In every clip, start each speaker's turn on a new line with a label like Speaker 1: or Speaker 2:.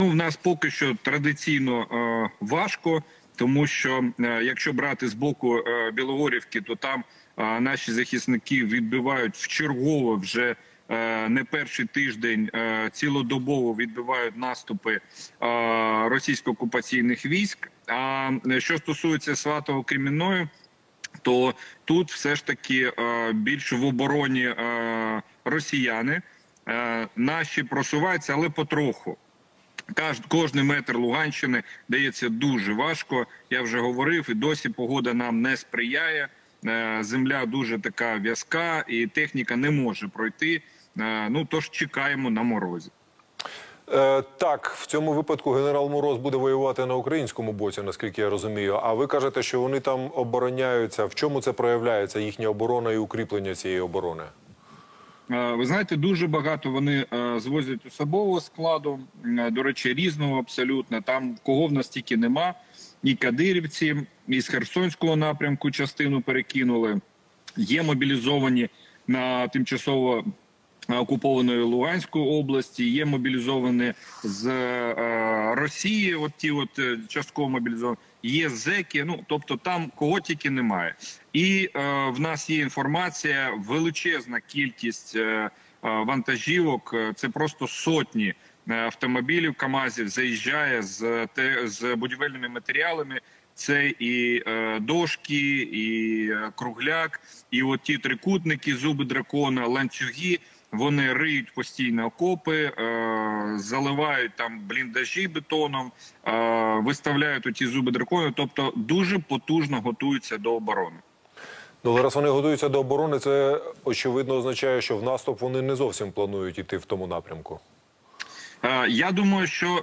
Speaker 1: Ну, в нас поки що традиційно е, важко, тому що е, якщо брати з боку е, Білогорівки, то там е, наші захисники відбивають вчергово вже е, не перший тиждень е, цілодобово відбивають наступи е, російсько-окупаційних військ. А е, що стосується Сватово-Кремінної, то тут все ж таки е, більш в обороні е, росіяни. Е, Наші просуваються, але потроху. Кожний метр Луганщини дається дуже важко. Я вже говорив, і досі погода нам не сприяє. Е, Земля дуже така в'язка, і техніка не може пройти. Е, Ну тож чекаємо на морозі.
Speaker 2: Е, так, в цьому випадку генерал Мороз буде воювати на українському боці, наскільки я розумію. А ви кажете, що вони там обороняються. В чому це проявляється їхня оборона і укріплення цієї оборони?
Speaker 1: Е, Ви знаєте, дуже багато вони е, звозять особового складу. е, До речі, різного абсолютно. Там кого в нас тільки нема. І кадирівці, і з Херсонського напрямку частину перекинули. Є мобілізовані на тимчасово окупованої Луганської області. Є мобілізовані з е, Росії. От ті, от е, частково мобілізовані. Є зеки. Ну тобто, там кого тільки немає. І е, в нас є інформація, величезна кількість е, е, вантажівок. е, Це просто сотні е, автомобілів КАМАЗів заїжджає з те з будівельними матеріалами. Це і е, дошки, і е, кругляк, і от ті трикутники, зуби дракона, ланцюги. Вони риють постійно окопи, е, заливають там бліндажі бетоном, е, виставляють оті зуби дракона. Тобто дуже потужно готуються до оборони.
Speaker 2: Ну, але раз вони готуються до оборони, це очевидно означає, що в наступ вони не зовсім планують іти в тому напрямку.
Speaker 1: Е, Я думаю, що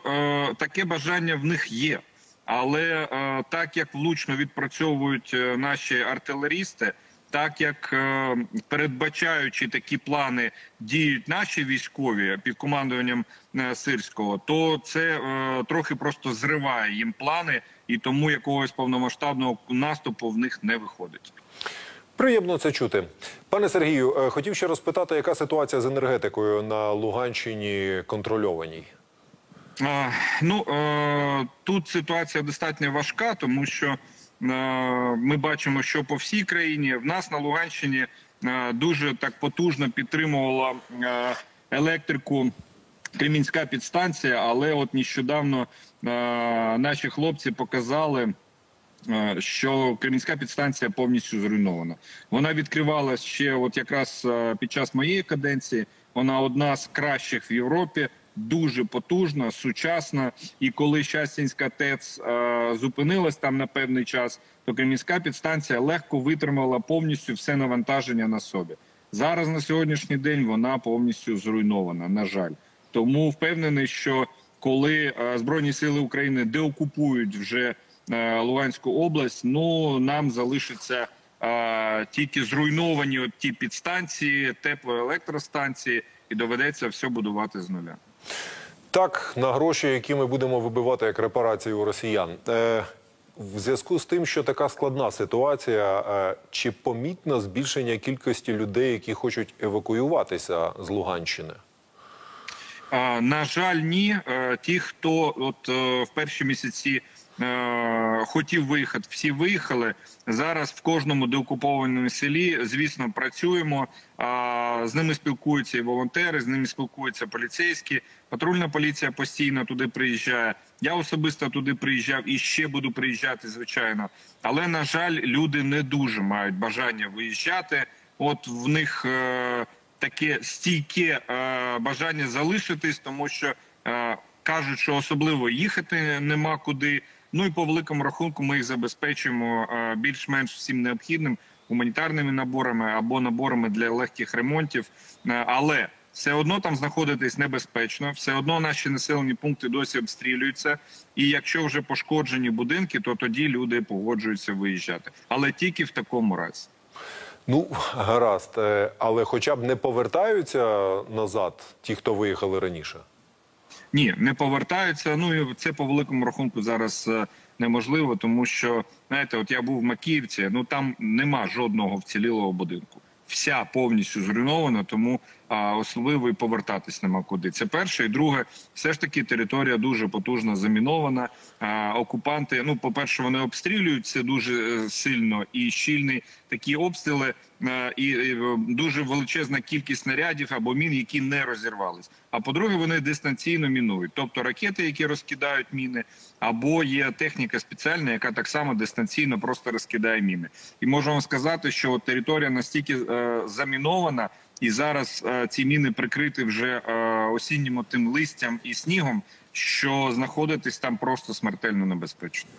Speaker 1: таке бажання в них є, але так як влучно відпрацьовують наші артилерісти, так як е, передбачаючи такі плани діють наші військові під командуванням е, сирського, то це е, трохи просто зриває їм плани, і тому якогось повномасштабного наступу в них не виходить.
Speaker 2: Приємно це чути. Пане Сергію, хотів ще розпитати, яка ситуація з енергетикою на Луганщині контрольованій?
Speaker 1: Ну тут ситуація достатньо важка, тому що ми бачимо, що по всій країні в нас на Луганщині е, дуже так потужно підтримувала е, електрику Кремінська підстанція, але от нещодавно е, наші хлопці показали. е, Що Кремінська підстанція повністю зруйнована. Вона відкривалась ще, от якраз е, під час моєї каденції. Вона одна з кращих в Європі, дуже потужна, сучасна. І коли Щастінська ТЕЦ е, зупинилась там на певний час, то Кремінська підстанція легко витримала повністю все навантаження на собі. Зараз на сьогоднішній день вона повністю зруйнована. На жаль, тому впевнений, що коли е, збройні сили України деокупують вже е, Луганську область, ну нам залишиться е, тільки зруйновані от ті підстанції, теплоелектростанції, і доведеться все будувати з нуля.
Speaker 2: Так, на гроші, які ми будемо вибивати як репарації у росіян. Е, в зв'язку з тим, що така складна ситуація, е, чи помітно збільшення кількості людей, які хочуть евакуюватися з Луганщини?
Speaker 1: На жаль, ні. Е, Ті, хто от е, в перші місяці е, хотів виїхати, всі виїхали. Зараз в кожному деокупованому селі, звісно, працюємо. З ними спілкуються і волонтери, з ними спілкуються поліцейські. Патрульна поліція постійно туди приїжджає. Я особисто туди приїжджав і ще буду приїжджати, звичайно. Але на жаль, люди не дуже мають бажання виїжджати. От в них. е, таке стійке е, бажання залишитись, тому що кажуть, що особливо їхати нема куди. Ну і по великому рахунку ми їх забезпечуємо е, більш-менш всім необхідним гуманітарними наборами або наборами для легких ремонтів. Е, але все одно там знаходитись небезпечно, все одно наші населені пункти досі обстрілюються. І якщо вже пошкоджені будинки, то тоді люди погоджуються виїжджати, але тільки в такому разі.
Speaker 2: Ну, гаразд, Е, але хоча б не повертаються назад ті, хто виїхали раніше.
Speaker 1: Ні, не повертаються. Ну і це по великому рахунку зараз е, неможливо, тому що знаєте, от я був в Макіївці, ну там нема жодного вцілілого будинку. Вся повністю зруйнована, тому а особливо і повертатись нема куди. Це перше. І друге, все ж таки територія дуже потужно замінована. А, окупанти, ну, по-перше, вони обстрілюють це дуже е, сильно і щільні такі обстріли, і е, дуже величезна кількість снарядів або мін, які не розірвались. А по-друге, вони дистанційно мінують, тобто ракети, які розкидають міни, або є техніка спеціальна, яка так само дистанційно просто розкидає міни. І можу вам сказати, що територія настільки е, замінована, і зараз е, ці міни прикриті вже е, осіннім тим листям і снігом, що знаходитись там просто смертельно небезпечно.